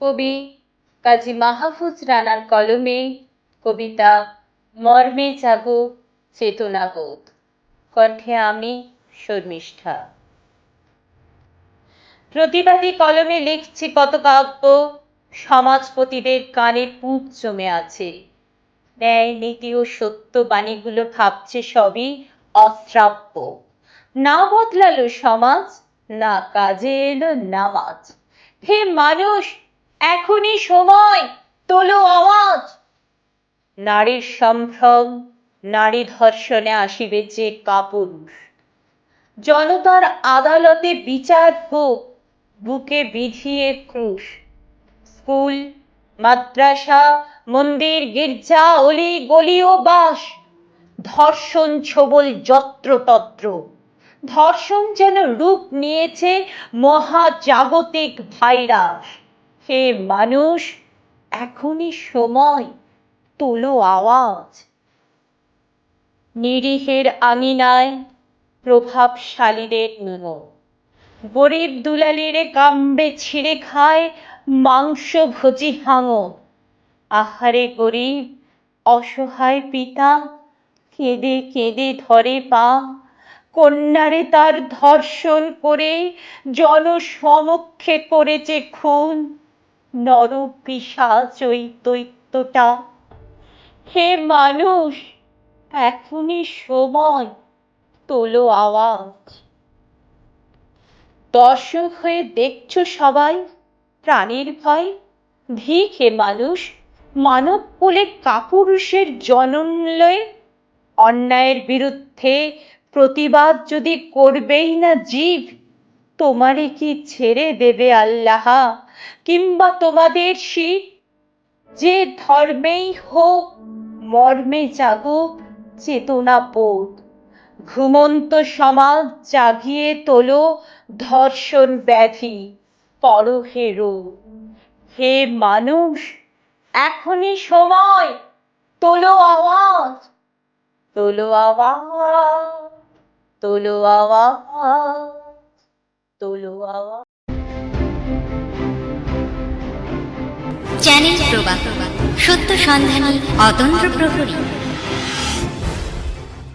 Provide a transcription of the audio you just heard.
কবি কাজী মাহফুজ রানার কলমে কবিতা মর্মে জাগো চেতনাবোধ কণ্ঠে আমি শর্মিষ্ঠা। প্রতিবাদী কলমে লিখছি কত কাব্য, সমাজপতিদের কানে পুঁত জমে আছে। ন্যায়, নীতি ও সত্য বাণীগুলো ভাবছে সবই অশ্রাব্য। না বদলালো সমাজ, না কাজে এলো নামাজ। হে মানুষ এখনই সময়, তোলো আওয়াজ। নারীর সম্ভ্রম, নারী ধর্ষণে আসিবে যে কাপুরুষ। জনতার আদালতে বিচার হোক, বুকে বিধিয়ে ক্রুশ। স্কুল, মাদ্রাসা, মন্দির, গির্জা, অলি, গলি ও বাস, ধর্ষণ, ছবল, যত্রতত্র। ধর্ষণ যেন রূপ নিয়েছে মহাজাগতিক ভাইরাস। হে মানুষ, এখনই সময়, তোলো আওয়াজ। নিরীহের আঙিনায় প্রভাবশালীদের নিমো গরিব দুলালিরে কামড়ে ছিঁড়ে খায় মাংস ভোজি হাঙর। আহারে গরিব, অসহায় পিতা, কেঁদে কেঁদে ধরে পা। কন্যারে তার ধর্ষণ করে জনসমক্ষে করেছে খুন। নর পিশাচ ওই দৈত্যটা। হে মানুষ, এখনই সময়, তোলো আওয়াজ। দর্শক হয়ে দেখছ সবাই, প্রাণীর ভয়। ধিক হে মানুষ, মানব কোলে কাপুরুষের জনম লয়ে, অন্যায়ের বিরুদ্ধে প্রতিবাদ যদি করবেই না জীব তোমারে কি ছেড়ে দেবে আল্লাহ? কিংবা তোমাদের শিব যে ধর্মেই হোক, মর্মে জাগুক চেতনা বোধ ঘুমন্ত সমাজ জাগিয়ে তোলো ধর্ষণ ব্যাধি, পরহে রোগ। হে মানুষ, এখনই সময়, তোলো আওয়াজ। তোলো আওয়াজ তোলো আওয়াজ। চ্যানেল প্রবাহ সত্য সন্ধানী অতন্ত্র প্রহরী।